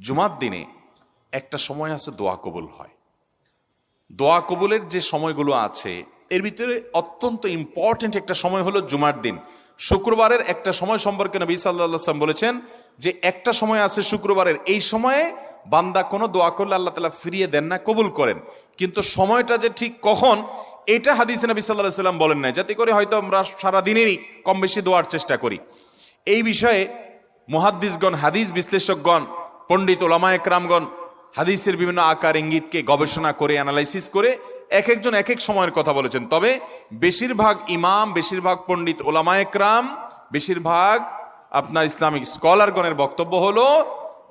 জুমার দিনে একটা সময় আছে দোয়া কবুল হয়। দোয়া কবুলের যে সময়গুলো আছে, এর ভিতরে অত্যন্ত ইম্পর্টেন্ট একটা সময় হলো জুমার দিন। শুক্রবারের একটা সময় সম্পর্কে নবী সাল্লাম বলেছেন যে একটা সময় আছে শুক্রবারের। এই সময়ে বান্দা কোনো দোয়া করলে আল্লাহ তালা ফিরিয়ে দেন না, কবুল করেন। কিন্তু সময়টা যে ঠিক কখন, এটা হাদিসে নবী সাল্লাহ সাল্লাম বলেন না যাতে করে হয়তো আমরা সারাদিনেরই কম বেশি দোয়ার চেষ্টা করি। এই বিষয়ে মুহাদ্দিসগণ, হাদিস বিশ্লেষকগণ পণ্ডিত ওলামা একরামগণ হাদিসের বিভিন্ন আকার ইঙ্গিতকে গবেষণা করে অ্যানালাইসিস করে এক একজন এক এক সময়ের কথা বলেছেন। তবে বেশিরভাগ ইমাম, বেশিরভাগ পণ্ডিত ওলামা একরাম, বেশিরভাগ আপনার ইসলামিক স্কলারগণের বক্তব্য হলো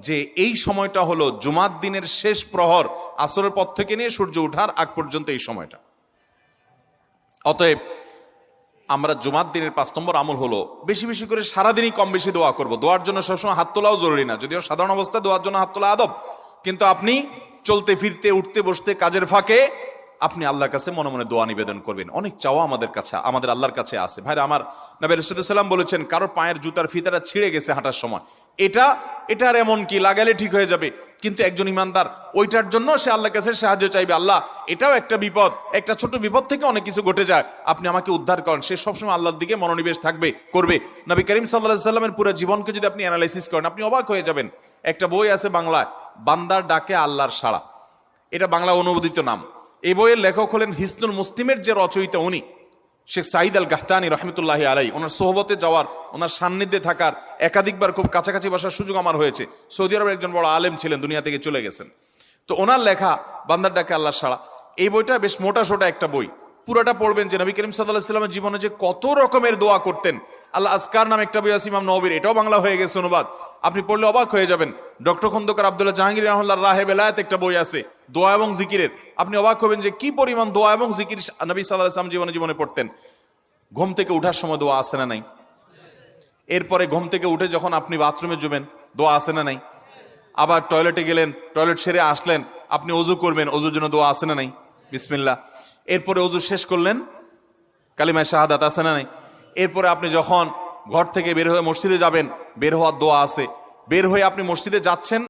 যে এই সময়টা হলো জুমার দিনের শেষ প্রহর, আসরের পথ থেকে নিয়ে সূর্য ওঠার আগ পর্যন্ত এই সময়টা। অতএব আমরা জুমার দিনের পাঁচ নম্বর আমল হলো বেশি বেশি করে সারাদিনই কম বেশি দোয়া করব। দোয়ার জন্য সবসময় হাত তোলাও জরুরি না। যদিও সাধারণ অবস্থায় দোয়ার জন্য হাত তোলা আদব, কিন্তু আপনি চলতে, ফিরতে, উঠতে, বসতে, কাজের ফাঁকে আপনি আল্লাহর কাছে মনে মনে দোয়া নিবেদন করবেন। অনেক চাওয়া আমাদের কাছে, আমাদের আল্লাহর কাছে আছে। ভাইরা, আমার নবী রসুলাম বলেছেন, কারোর পায়ের জুতার ফিতাটা ছিঁড়ে গেছে হাঁটার সময়। এটা, এটার এমন কি? লাগালে ঠিক হয়ে যাবে। কিন্তু একজন ইমানদার, ওইটার জন্য সে আল্লাহর কাছে সাহায্য চাইবে। আল্লাহ, এটাও একটা বিপদ। একটা ছোট বিপদ থেকে অনেক কিছু ঘটে যায়। আপনি আমাকে উদ্ধার করেন। সে সবসময় আল্লাহর দিকে মনোনিবেশ থাকবে, করবে। নবী করিম সাল্লাহ সাল্লামের পুরো জীবনকে যদি আপনি অ্যানালাইসিস করেন, আপনি অবাক হয়ে যাবেন। একটা বই আছে বাংলায়, বান্দার ডাকে আল্লাহর সাড়া। এটা বাংলা অনুবাদিত নাম। এই বইয়ের লেখক হলেন হিসনুল মুসলিমের যে রচয়িতা উনি। শেখ সাইদ আল গাহতানি রহমতুল্লাহ আলাই ওনার সোহবতে যাওয়ার, ওনার সান্নিধ্যে থাকার, একাধিকবার খুব কাছাকাছি বসার সুযোগ আমার হয়েছে। সৌদি আরবের একজন বড় আলেম ছিলেন, দুনিয়া থেকে চলে গেছেন। তো ওনার লেখা, বান্দার ডাকে আল্লাহ সাড়া, এই বইটা বেশ মোটা সোটা একটা বই। পুরোটা পড়বেন যে নবী করিম সাল্লাহ সাল্লামের জীবনে যে কত রকমের দোয়া করতেন। আল্লাহ আসকার নাম একটা বই আছে ইমাম নবীর, এটাও বাংলা হয়ে গেছে অনুবাদ। আপনি পড়লে অবাক হয়ে যাবেন ডক্টর খন্দকার আবদুল্লাহ জাহাঙ্গীর রহমুল্লাহ রাহে বেলায়ত একটা বই আছে, দোয়া এবং জিকিরের। আপনি অবাক হবেন যে কি পরিমাণ দোয়া এবং জিকির নবী সাল্লাহ আসলাম জীবনে জীবনে পড়তেন। ঘুম থেকে উঠার সময় দোয়া আসে না নাই? এরপরে ঘুম থেকে উঠে যখন আপনি বাথরুমে যাবেন দোয়া আসে না নাই? আবার টয়লেটে গেলেন, টয়লেট সেরে আসলেন, আপনি অজু করবেন, অজুর জন্য দোয়া আসে না নাই? বিসমিল্লা এরপরে অজু শেষ করলেন, কালিমায় শাহাদাত আছে না নাই? এরপরে আপনি যখন ঘর থেকে বের হয়ে মসজিদে যাবেন, বের হওয়ার দোয়া আছে বের হয়ে আপনি মসজিদে যাচ্ছেন।